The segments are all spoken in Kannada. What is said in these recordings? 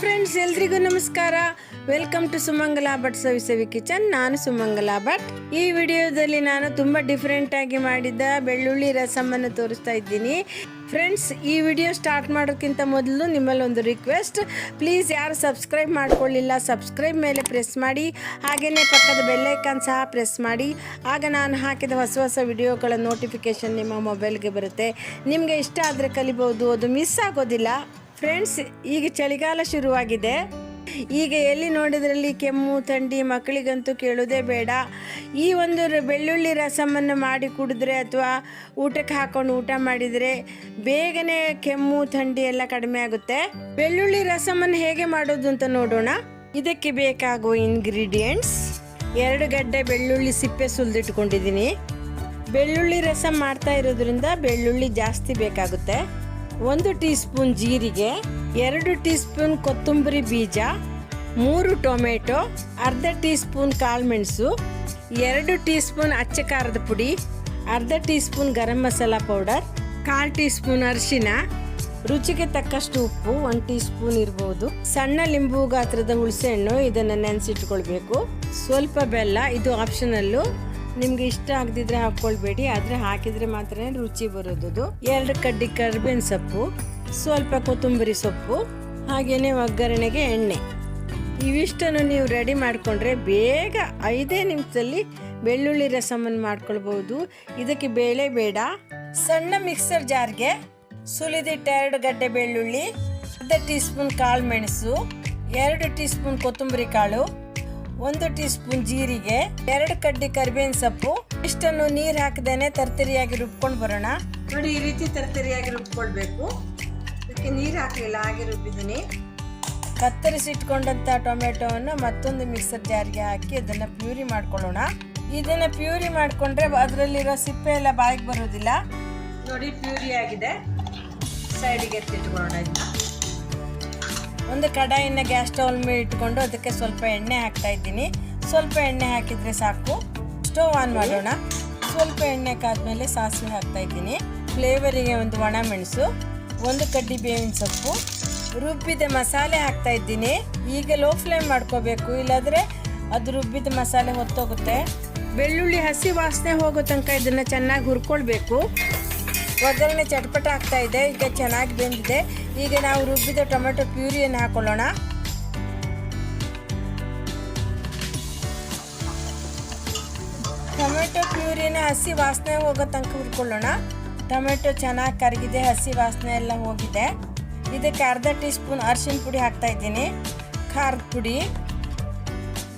ಫ್ರೆಂಡ್ಸ್ ಎಲ್ರಿಗೂ ನಮಸ್ಕಾರ. Welcome to Sumangala Bhat Savisavi kitchen. ನಾನು ಸುಮಂಗಲಾ ಭಟ್. ಈ ವಿಡಿಯೋದಲ್ಲಿ ನಾನು ತುಂಬ ಡಿಫ್ರೆಂಟಾಗಿ ಮಾಡಿದ್ದ ಬೆಳ್ಳುಳ್ಳಿ ರಸಮನ್ನು ತೋರಿಸ್ತಾ ಇದ್ದೀನಿ. ಫ್ರೆಂಡ್ಸ್ ಈ ವಿಡಿಯೋ ಸ್ಟಾರ್ಟ್ ಮಾಡೋಕ್ಕಿಂತ ಮೊದಲು ನಿಮ್ಮಲ್ಲಿ ಒಂದು ರಿಕ್ವೆಸ್ಟ್ ಪ್ಲೀಸ್ ಯಾರು ಸಬ್ಸ್ಕ್ರೈಬ್ ಮಾಡ್ಕೊಳ್ಳಿಲ್ಲ ಸಬ್ಸ್ಕ್ರೈಬ್ ಮೇಲೆ ಪ್ರೆಸ್ ಮಾಡಿ. ಹಾಗೆಯೇ ಪಕ್ಕದ ಬೆಲ್ಲೈಕಾನ್ ಸಹ ಪ್ರೆಸ್ ಮಾಡಿ. ಆಗ ನಾನು ಹಾಕಿದ ಹೊಸ ಹೊಸ ವಿಡಿಯೋಗಳ ನೋಟಿಫಿಕೇಷನ್ ನಿಮ್ಮ ಮೊಬೈಲ್ಗೆ ಬರುತ್ತೆ. ನಿಮಗೆ ಇಷ್ಟ ಆದರೆ ಕಲಿಬೋದು ಅದು ಮಿಸ್ ಆಗೋದಿಲ್ಲ. ಫ್ರೆಂಡ್ಸ್ ಈಗ ಚಳಿಗಾಲ ಶುರುವಾಗಿದೆ. ಈಗ ಎಲ್ಲಿ ನೋಡಿದ್ರಲ್ಲಿ ಕೆಮ್ಮು, ಥಂಡಿ, ಮಕ್ಕಳಿಗಂತೂ ಕೇಳೋದೇ ಬೇಡ. ಈ ಒಂದು ಬೆಳ್ಳುಳ್ಳಿ ರಸಮನ್ನು ಮಾಡಿ ಕುಡಿದ್ರೆ ಅಥವಾ ಊಟಕ್ಕೆ ಹಾಕೊಂಡು ಊಟ ಮಾಡಿದರೆ ಬೇಗನೆ ಕೆಮ್ಮು, ಥಂಡಿ ಎಲ್ಲ ಕಡಿಮೆ ಆಗುತ್ತೆ. ಬೆಳ್ಳುಳ್ಳಿ ರಸಮನ್ನು ಹೇಗೆ ಮಾಡೋದು ಅಂತ ನೋಡೋಣ. ಇದಕ್ಕೆ ಬೇಕಾಗುವ ಇಂಗ್ರೀಡಿಯೆಂಟ್ಸ್ ಎರಡು ಗಡ್ಡೆ ಬೆಳ್ಳುಳ್ಳಿ ಸಿಪ್ಪೆ ಸುಲಿದಿಟ್ಕೊಂಡಿದ್ದೀನಿ. ಬೆಳ್ಳುಳ್ಳಿ ರಸ ಮಾಡ್ತಾ ಇರೋದ್ರಿಂದ ಬೆಳ್ಳುಳ್ಳಿ ಜಾಸ್ತಿ ಬೇಕಾಗುತ್ತೆ. ಒಂದು ಟೀ ಸ್ಪೂನ್ ಜೀರಿಗೆ, ಎರಡು ಟೀ ಸ್ಪೂನ್ ಕೊತ್ತಂಬರಿ ಬೀಜ, ಮೂರು ಟೊಮೆಟೊ, ಅರ್ಧ ಟೀ ಸ್ಪೂನ್ ಕಾಳುಮೆಣಸು ಎರಡು ಟೀ ಸ್ಪೂನ್ ಅಚ್ಚ ಖಾರದ ಪುಡಿ, ಅರ್ಧ teaspoon garam masala powder, ಕಾಲು ಟೀ ಸ್ಪೂನ್ ಅರಿಶಿನ ರುಚಿಗೆ ತಕ್ಕಷ್ಟು ಉಪ್ಪು, ಒಂದು ಟೀ ಸ್ಪೂನ್ ಇರ್ಬೋದು. ಸಣ್ಣ ಲಿಂಬು ಗಾತ್ರದ ಹುಣಸೆಹಣ್ಣು ಇದನ್ನು ನೆನೆಸಿಟ್ಕೊಳ್ಬೇಕು. ಸ್ವಲ್ಪ ಬೆಲ್ಲ, ಇದು ಆಪ್ಷನಲ್ಲು ನಿಮ್ಗೆ ಇಷ್ಟ ಆಗದಿದ್ರೆ ಹಾಕ್ಕೊಳ್ಬೇಡಿ ಆದರೆ ಹಾಕಿದ್ರೆ ಮಾತ್ರ ರುಚಿ ಬರೋದು ಎರಡು ಕಡ್ಡಿ ಕರ್ಬೇವಿನ ಸೊಪ್ಪು, ಸ್ವಲ್ಪ ಕೊತ್ತಂಬರಿ ಸೊಪ್ಪು, ಹಾಗೇನೆ ಒಗ್ಗರಣೆಗೆ ಎಣ್ಣೆ. ಇವಿಷ್ಟನ್ನು ನೀವು ರೆಡಿ ಮಾಡಿಕೊಂಡ್ರೆ ಬೇಗ ಐದೇ ನಿಮಿಷದಲ್ಲಿ ಬೆಳ್ಳುಳ್ಳಿ ರಸಮನ್ನು ಮಾಡ್ಕೊಳ್ಬಹುದು. ಇದಕ್ಕೆ ಬೇಳೆ ಬೇಡ. ಸಣ್ಣ ಮಿಕ್ಸರ್ ಜಾರ್ಗೆ ಸುಲಿದಿಟ್ಟ ಎರಡು ಗಡ್ಡೆ ಬೆಳ್ಳುಳ್ಳಿ, ಅರ್ಧ ಟೀ ಸ್ಪೂನ್ ಕಾಳು ಮೆಣಸು, ಎರಡು ಟೀ ಸ್ಪೂನ್ ಕೊತ್ತಂಬರಿ ಕಾಳು ಒಂದು ಟೀ ಸ್ಪೂನ್ ಜೀರಿಗೆ, ಎರಡು ಕಡ್ಡಿ ಕರಿಬೇವಿನ ಸೊಪ್ಪು, ಇಷ್ಟನ್ನು ನೀರು ಹಾಕದೇನೆ ತರ್ತರಿಯಾಗಿ ರುಬ್ಕೊಂಡು ಬರೋಣ. ನೋಡಿ, ಈ ರೀತಿ ತರ್ತರಿಯಾಗಿ ರುಬ್ಕೊಳ್ಬೇಕು. ಅದಕ್ಕೆ ನೀರು ಹಾಕಲಿಲ್ಲ, ಹಾಗೆ ರುಬ್ಬಿದ್ದೀನಿ. ಕತ್ತರಿಸಿಟ್ಕೊಂಡಂತ ಟೊಮೆಟೊವನ್ನು ಮತ್ತೊಂದು ಮಿಕ್ಸರ್ ಜಾರಿಗೆ ಹಾಕಿ ಅದನ್ನ ಪ್ಯೂರಿ ಮಾಡ್ಕೊಳ್ಳೋಣ. ಇದನ್ನ ಪ್ಯೂರಿ ಮಾಡ್ಕೊಂಡ್ರೆ ಅದರಲ್ಲಿರೋ ಸಿಪ್ಪೆ ಎಲ್ಲ ಬಾಯಿಗೆ ಬರೋದಿಲ್ಲ. ನೋಡಿ, ಪ್ಯೂರಿ ಆಗಿದೆ. ಸೈಡಿಗೆ ಎತ್ತಿಟ್ಕೊಳ್ಳೋಣ ಒಂದು ಕಡಾಯಿನ ಗ್ಯಾಸ್ ಸ್ಟವ್ ಮೇಲೆ ಇಟ್ಕೊಂಡು ಅದಕ್ಕೆ ಸ್ವಲ್ಪ ಎಣ್ಣೆ ಹಾಕ್ತಾ ಇದ್ದೀನಿ. ಸ್ವಲ್ಪ ಎಣ್ಣೆ ಹಾಕಿದರೆ ಸಾಕು. ಸ್ಟೋವ್ ಆನ್ ಮಾಡೋಣ. ಸ್ವಲ್ಪ ಎಣ್ಣೆ ಕಾದ್ಮೇಲೆ ಸಾಸಿವೆ ಹಾಕ್ತಾ ಇದ್ದೀನಿ. ಫ್ಲೇವರಿಗೆ ಒಂದು ಒಣ ಮೆಣಸು, ಒಂದು ಕಡ್ಡಿ ಬೇವಿನ ಸೊಪ್ಪು, ರುಬ್ಬಿದ ಮಸಾಲೆ ಹಾಕ್ತಾ ಇದ್ದೀನಿ. ಈಗ ಲೋ ಫ್ಲೇಮ್ ಮಾಡ್ಕೋಬೇಕು. ಇಲ್ಲಾದರೆ ಅದು ರುಬ್ಬಿದ ಮಸಾಲೆ ಹೊತ್ತೋಗುತ್ತೆ. ಬೆಳ್ಳುಳ್ಳಿ ಹಸಿ ವಾಸನೆ ಹೋಗೋ ತನಕ ಇದನ್ನು ಚೆನ್ನಾಗಿ ಹುರ್ಕೊಳ್ಬೇಕು. ಒಗ್ಗರಣೆ ಚಟ್ಪಟ ಆಗ್ತಾ ಇದೆ. ಈಗ ಚೆನ್ನಾಗಿ ಬೆಂದಿದೆ. ಈಗ ನಾವು ರುಬ್ಬಿದ ಟೊಮೆಟೊ ಪ್ಯೂರಿಯನ್ನು ಹಾಕೊಳ್ಳೋಣ. ಟೊಮೆಟೊ ಪ್ಯೂರಿನ ಹಸಿ ವಾಸನೆ ಹೋಗೋ ತನಕ ಹುರ್ಕೊಳ್ಳೋಣ. ಟೊಮೆಟೊ ಚೆನ್ನಾಗಿ ಕರಗಿದೆ, ಹಸಿ ವಾಸನೆ ಎಲ್ಲ ಹೋಗಿದೆ. ಇದಕ್ಕೆ ಅರ್ಧ ಟೀ ಸ್ಪೂನ್ ಅರಿಶಿನ ಪುಡಿ ಹಾಕ್ತಾ ಇದ್ದೀನಿ. ಖಾರದ ಪುಡಿ,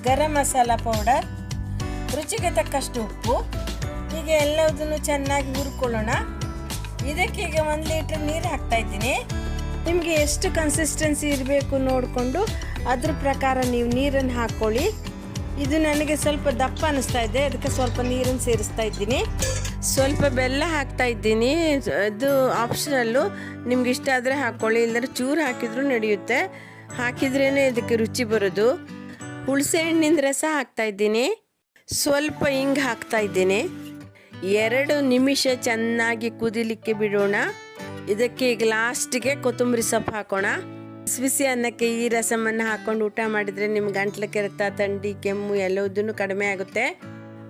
ಗರಂ ಮಸಾಲ ಪೌಡರ್, ರುಚಿಗೆ ತಕ್ಕಷ್ಟು ಉಪ್ಪು. ಹೀಗೆ ಎಲ್ಲದನ್ನು ಚೆನ್ನಾಗಿ ಹುರ್ಕೊಳ್ಳೋಣ. ಇದಕ್ಕೆ ಈಗ ಒಂದು ಲೀಟ್ರ್ ನೀರು ಹಾಕ್ತಾ ಇದ್ದೀನಿ. ನಿಮಗೆ ಎಷ್ಟು ಕನ್ಸಿಸ್ಟೆನ್ಸಿ ಇರಬೇಕು ನೋಡಿಕೊಂಡು ಅದ್ರ ಪ್ರಕಾರ ನೀವು ನೀರನ್ನು ಹಾಕ್ಕೊಳ್ಳಿ ಇದು ನನಗೆ ಸ್ವಲ್ಪ ದಪ್ಪ ಅನ್ನಿಸ್ತಾ ಇದೆ, ಅದಕ್ಕೆ ಸ್ವಲ್ಪ ನೀರನ್ನು ಸೇರಿಸ್ತಾ ಇದ್ದೀನಿ. ಸ್ವಲ್ಪ ಬೆಲ್ಲ ಹಾಕ್ತಾ ಇದ್ದೀನಿ. ಅದು ಆಪ್ಷನಲ್ಲು ನಿಮ್ಗೆ ಇಷ್ಟ ಆದರೆ ಹಾಕ್ಕೊಳ್ಳಿ ಇಲ್ಲದ್ರೆ ಚೂರು ಹಾಕಿದ್ರೂ ನಡೆಯುತ್ತೆ. ಹಾಕಿದ್ರೇ ಇದಕ್ಕೆ ರುಚಿ ಬರೋದು. ಹುಳಸೆ ಹಣ್ಣಿನ ರಸ ಹಾಕ್ತಾ ಇದ್ದೀನಿ. ಸ್ವಲ್ಪ ಹಿಂಗೆ ಹಾಕ್ತಾ ಇದ್ದೀನಿ. ಎರಡು ನಿಮಿಷ ಚೆನ್ನಾಗಿ ಕುದಿಲಿಕ್ಕೆ ಬಿಡೋಣ. ಇದಕ್ಕೆ ಈಗ ಲಾಸ್ಟಿಗೆ ಕೊತ್ತಂಬರಿ ಸೊಪ್ಪು ಹಾಕೋಣ. ಬಿಸಿ ಅನ್ನಕ್ಕೆ ಈ ರಸಮನ್ನು ಹಾಕೊಂಡು ಊಟ ಮಾಡಿದರೆ ನಿಮ್ಮ ಗಂಟ್ಲು ಕೆರೆತ, ಥಂಡಿ, ಕೆಮ್ಮು ಎಲ್ಲದನ್ನು ಕಡಿಮೆ ಆಗುತ್ತೆ.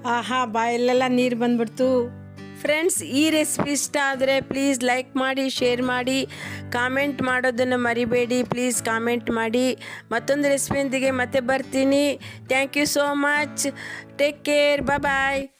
ಆಹಾ, ಬಾಯಲ್ಲೆಲ್ಲ ನೀರು ಬಂದ್ಬಿಡ್ತು. ಫ್ರೆಂಡ್ಸ್, ಈ ರೆಸಿಪಿ ಇಷ್ಟ ಆದರೆ ಪ್ಲೀಸ್ ಲೈಕ್ ಮಾಡಿ, ಶೇರ್ ಮಾಡಿ. ಕಾಮೆಂಟ್ ಮಾಡೋದನ್ನು ಮರಿಬೇಡಿ, ಪ್ಲೀಸ್ ಕಾಮೆಂಟ್ ಮಾಡಿ. ಮತ್ತೊಂದು ರೆಸಿಪಿಯೊಂದಿಗೆ ಮತ್ತೆ ಬರ್ತೀನಿ. Thank you so much. Take care bye.